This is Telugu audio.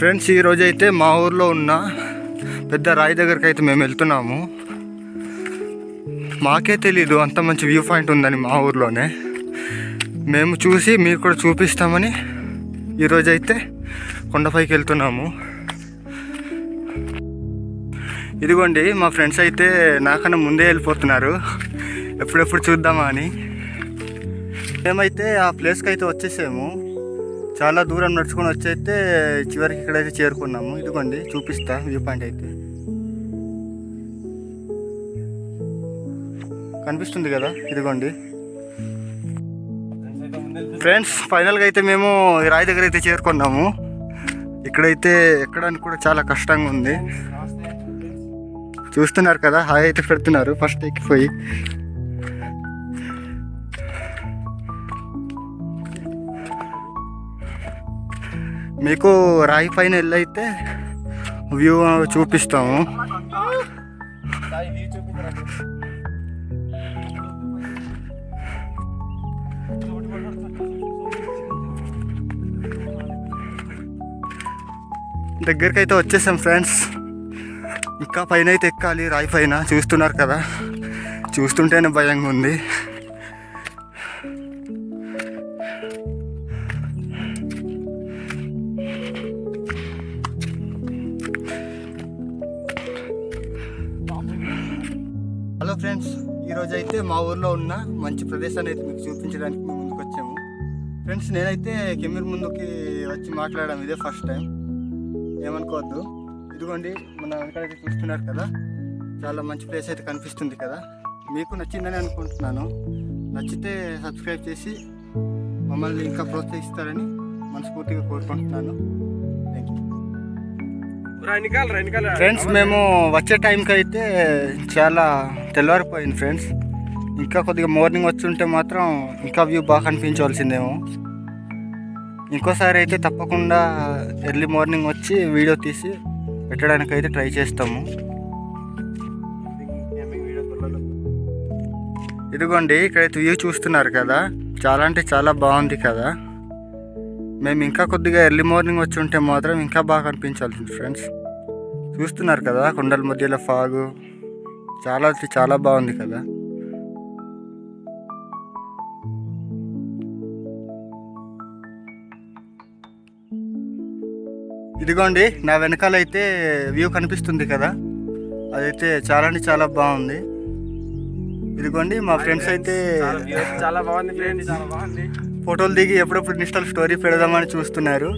ఫ్రెండ్స్ ఈరోజు అయితే మా ఊర్లో ఉన్న పెద్ద రాయి దగ్గరికి అయితే మేము వెళ్తున్నాము. మాకే తెలీదు అంత మంచి వ్యూ పాయింట్ ఉందని మా ఊర్లోనే. మేము చూసి మీరు కూడా చూపిస్తామని ఈరోజైతే కొండపైకి వెళ్తున్నాము. ఇదిగోండి మా ఫ్రెండ్స్ అయితే నాకన్నా ముందే వెళ్ళిపోతున్నారు. ఎప్పుడెప్పుడు చూద్దామా అని. మేమైతే ఆ ప్లేస్కి అయితే వచ్చేసాము. చాలా దూరం నడుచుకొని వచ్చైతే చివరికి ఇక్కడైతే చేరుకున్నాము. ఇదిగోండి చూపిస్తా వ్యూ పాయింట్ అయితే. కనిపిస్తుంది కదా? ఇదిగోండి. ఫ్రెండ్స్ ఫైనల్గా అయితే మేము రాయి దగ్గర అయితే చేరుకున్నాము. ఇక్కడైతే ఎక్కడానికి కూడా చాలా కష్టంగా ఉంది. చూస్తున్నారు కదా హాయ్ అయితే పెడుతున్నారు. ఫస్ట్ ఎక్కిపోయి. మీకు రాయి పైన వెళ్ళైతే వ్యూ చూపిస్తాము. దగ్గరికి అయితే వచ్చేసాం ఫ్రెండ్స్. ఇంకా పైన అయితే ఎక్కాలి రాయి పైన. చూస్తున్నారు కదా. చూస్తుంటేనే భయంగా ఉంది. హలో ఫ్రెండ్స్ ఈరోజు అయితే మా ఊర్లో ఉన్న మంచి ప్రదేశాన్ని అయితే మీకు చూపించడానికి మేము ముందుకు వచ్చాము ఫ్రెండ్స్ నేనైతే కెమెరా ముందుకి వచ్చి మాట్లాడడం ఇదే ఫస్ట్ టైం. ఏమనుకోవద్దు. ఇదిగోండి మన వెనకాలైతే చూస్తున్నారు కదా చాలా మంచి ప్లేస్ అయితే కనిపిస్తుంది కదా. మీకు నచ్చిందని అనుకుంటున్నాను. నచ్చితే సబ్స్క్రైబ్ చేసి మమ్మల్ని ఇంకా ప్రోత్సహిస్తారని మనస్ఫూర్తిగా కోరుకుంటున్నాను. ఫ్రెండ్స్ మేము వచ్చే టైంకి అయితే చాలా తెల్లవారిపోయింది ఫ్రెండ్స్. ఇంకా కొద్దిగా మార్నింగ్ వచ్చి ఉంటే మాత్రం ఇంకా వ్యూ బాగా కనిపించవలసిందేమో. ఇంకోసారి అయితే తప్పకుండా ఎర్లీ మార్నింగ్ వచ్చి వీడియో తీసి పెట్టడానికి అయితే ట్రై చేస్తాము. ఇదిగోండి ఇక్కడైతే వ్యూ చూస్తున్నారు కదా. చాలా అంటే చాలా బాగుంది కదా. మేము ఇంకా కొద్దిగా ఎర్లీ మార్నింగ్ వచ్చి ఉంటే మాత్రం ఇంకా బాగా కనిపించాల్సింది ఫ్రెండ్స్. చూస్తున్నారు కదా కొండల మధ్యలో ఫాగు. చాలా చాలా బాగుంది కదా. ఇదిగోండి నా వెనకాల అయితే వ్యూ కనిపిస్తుంది కదా. అదైతే చాలా అంటే చాలా బాగుంది. ఇదిగోండి మా ఫ్రెండ్స్ అయితే చాలా బాగుంది ఫ్రెండ్స్ చాలా బాగుంది ఫోటోలు దిగి ఎప్పుడప్పుడు ఇన్స్టాల్ స్టోరీ పెడదామని చూస్తున్నారు.